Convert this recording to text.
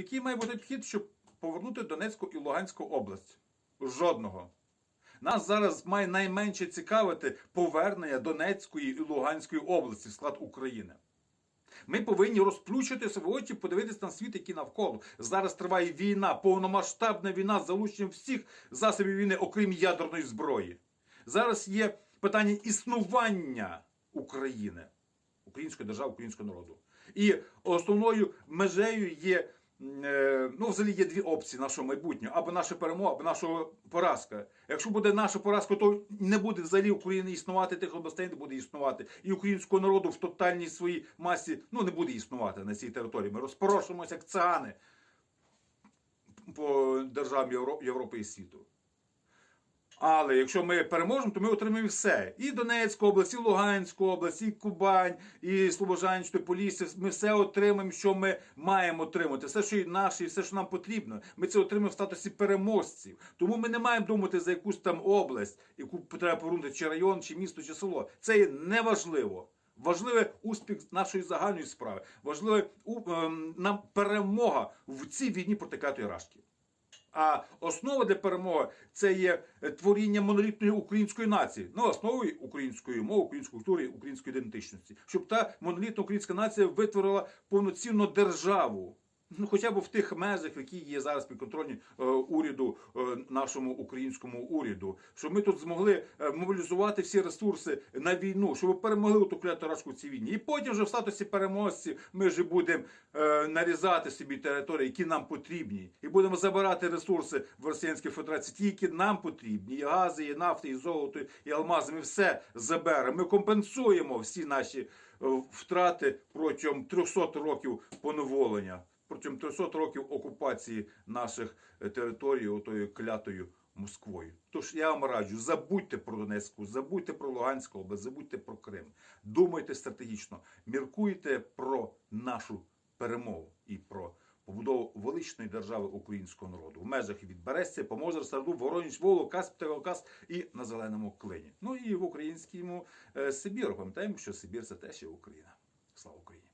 Який має бути підхід, щоб повернути Донецьку і Луганську область? Жодного. Нас зараз має найменше цікавити повернення Донецької і Луганської області в склад України. Ми повинні розплющити свої очі, подивитися на світ, який навколо. Зараз триває війна, повномасштабна війна з залученням всіх засобів війни, окрім ядерної зброї. Зараз є питання існування України, української держави, українського народу. І основною межею є. Е, Ну, взагалі є дві опції нашого майбутнього: або наша перемога, або наша поразка. Якщо буде наша поразка, то не буде взагалі України існувати, тих областей не буде існувати. І українського народу в тотальній своїй масі ну, не буде існувати на цій території. Ми розпорошимося як цигани по державам Європи і світу. Але якщо ми переможемо, то ми отримаємо все. І Донецьку область, і Луганську область, і Кубань, і Слобожанську, і Полісся. Ми все отримаємо, що ми маємо отримати. Все, що і наше, і все, що нам потрібно. Ми це отримаємо в статусі переможців. Тому ми не маємо думати за якусь там область, яку треба повернути, чи район, чи місто, чи село. Це є неважливо. Важливе успіх нашої загальної справи. Важливе у- ем, нам перемога в цій війні проти клятої рашки. А основа для перемоги це є е, творіння монолітної української нації, ну основою української мови, української культури, української ідентичності, щоб та монолітна українська нація витворила повноцінну державу. Ну, хоча б в тих межах, які є зараз підконтрольні е, уряду, е, нашому українському уряду, щоб ми тут змогли е, мобілізувати всі ресурси на війну, щоб перемогли ту кляту рашку цій війні. І потім вже в статусі переможців ми вже будемо е, нарізати собі території, які нам потрібні, і будемо забирати ресурси в Російській Федерації, ті, які нам потрібні, і гази, і нафти, і золото, і алмази. Ми все заберемо. Ми компенсуємо всі наші е, втрати протягом 300 років поневолення протягом 300 років окупації наших е, територій отою клятою Москвою. Тож я вам раджу, забудьте про Донецьку, забудьте про Луганську область, забудьте про Крим. Думайте стратегічно, міркуйте про нашу перемогу і про побудову величної держави українського народу в межах від Берестя, Помозер, Сарду, Вороніч, Волу, Касп, Теокас і на Зеленому Клині. Ну і в українському е, Сибіру. Пам'ятаємо, що Сибір це теж є Україна. Слава Україні!